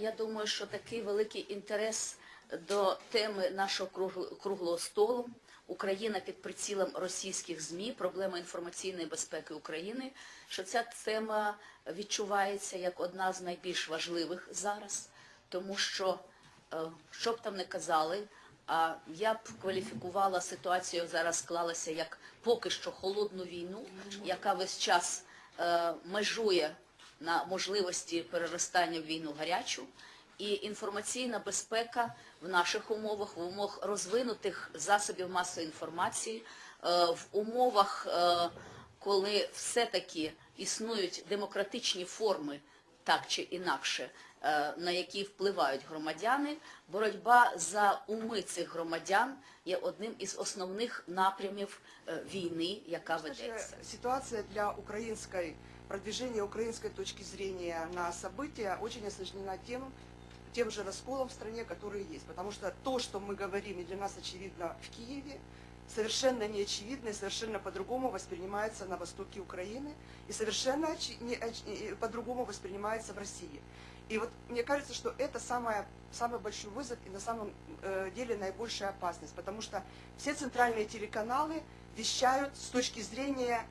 Я думаю, що такий великий інтерес до теми нашого круглого столу. Україна під прицілом російських ЗМІ, проблема інформаційної безпеки України, що ця тема відчувається як одна з найбільш важливих зараз, тому що е, що б там не казали, а я б кваліфікувала ситуацію зараз склалася як поки що холодну війну, яка весь час е, межує на можливості переростання в війну гарячу. І інформаційна безпека в наших умовах, в умовах розвинутих засобів масової інформації, е, в умовах, е, коли все-таки існують демократичні форми, так чи інакше, е, на які впливають громадяни, боротьба за уми цих громадян є одним із основних напрямів війни, яка ведеться. Ситуация для украинской, продвижения украинской точки зрения на события очень осложнена тем, тем же расколом в стране, который есть. Потому что то, что мы говорим, и для нас очевидно в Киеве, совершенно не очевидно и совершенно по-другому воспринимается на востоке Украины, и совершенно по-другому воспринимается в России. И вот мне кажется, что это самое, самый большой вызов и на самом э, деле наибольшая опасность, потому что все центральные телеканалы вещают с точки зрения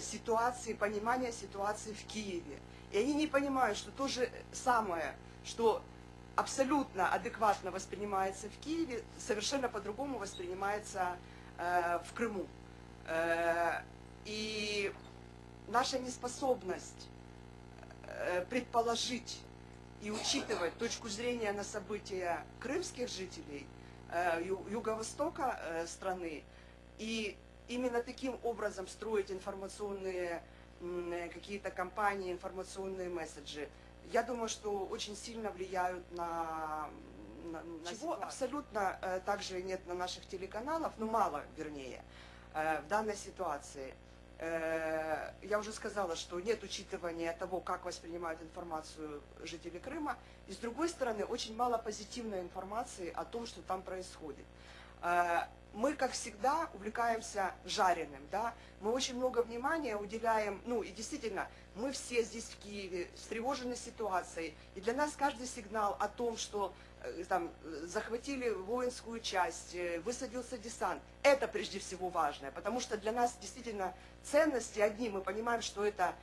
ситуации, понимания ситуации в Киеве. И они не понимают, что то же самое, что абсолютно адекватно воспринимается в Киеве, совершенно по-другому воспринимается э, в Крыму. Э, и наша неспособность э, предположить и учитывать точку зрения на события крымских жителей э, юго-востока э, страны и именно таким образом строить информационные э, какие-то кампании, информационные месседжи, я думаю, что очень сильно влияют на, на, на чего абсолютно э, также нет на наших телеканалах, ну мало вернее, э, в данной ситуации. Э, Я уже сказала, что нет учитывания того, как воспринимают информацию жители Крыма. И с другой стороны, очень мало позитивной информации о том, что там происходит. Э, Мы, как всегда, увлекаемся жареным, да, мы очень много внимания уделяем, ну и действительно, мы все здесь в Киеве встревожены ситуацией, и для нас каждый сигнал о том, что э, там захватили воинскую часть, э, высадился десант, это прежде всего важное, потому что для нас действительно ценности одни, мы понимаем, что это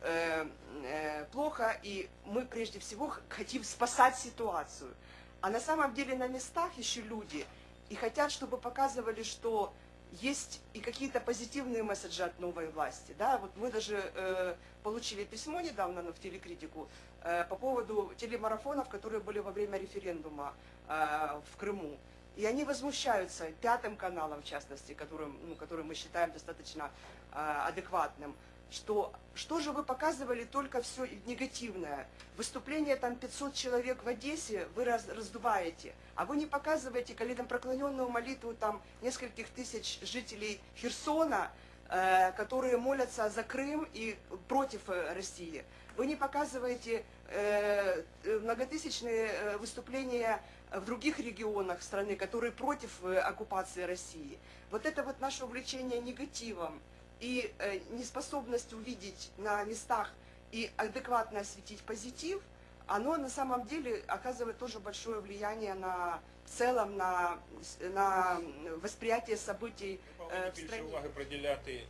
э, э, плохо, и мы прежде всего хотим спасать ситуацию. А на самом деле на местах еще люди и хотят, чтобы показывали, что есть и какие-то позитивные месседжи от новой власти. Да? Вот мы даже э, получили письмо недавно в телекритику э, по поводу телемарафонов, которые были во время референдума э, в Крыму. И они возмущаются пятым каналом, в частности, которым, ну, который мы считаем достаточно э, адекватным, что что же вы показывали только все негативное. Выступление там 500 человек в Одессе вы раз- раздуваете, а вы не показываете коленопреклоненную молитву там нескольких тысяч жителей Херсона, э, которые молятся за Крым и против э, России. Вы не показываете э, э, многотысячные э, выступления в других регионах страны, которые против оккупации России. Вот это вот наше увлечение негативом и э, неспособность увидеть на местах и адекватно осветить позитив, оно на самом деле оказывает тоже большое влияние на в целом на, с- на восприятие событий Ми э, повинні в більше стране. уваги приділяти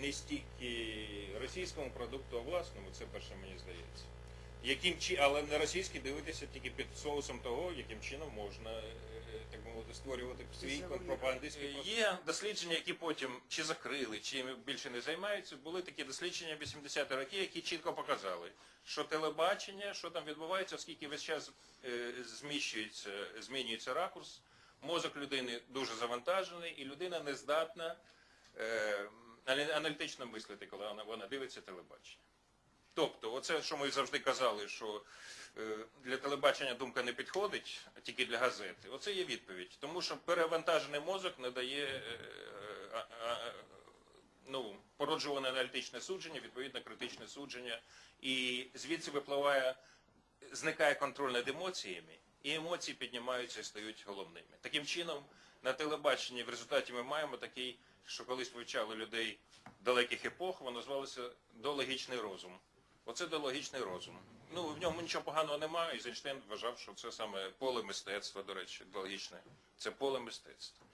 не стільки російському продукту, а власному, це перше мені здається. Яким чи, але на російський дивитися тільки під соусом того, яким чином можна е, так мовити створювати свій пропагандистський Е. Є дослідження, які потім чи закрили, чи більше не займаються. Були такі дослідження 80-ті роки, які чітко показали, що телебачення, що там відбувається, оскільки весь час е, зміщується, змінюється ракурс, мозок людини дуже завантажений, і людина не здатна е, аналітично мислити, коли вона, вона дивиться телебачення. Тобто, оце, що ми завжди казали, що е, для телебачення думка не підходить, а тільки для газети. Оце є відповідь. Тому що перевантажений мозок не дає е, а- ну, породжуване аналітичне судження, відповідно критичне судження. І звідси випливає, зникає контроль над емоціями, і емоції піднімаються і стають головними. Таким чином, на телебаченні в результаті ми маємо такий, що колись вивчали людей далеких епох, воно звалося дологічний розум. Оце ідеологічний розум. Ну, в ньому нічого поганого немає, і Ейнштейн вважав, що це саме поле мистецтва, до речі, ідеологічне. Це поле мистецтва.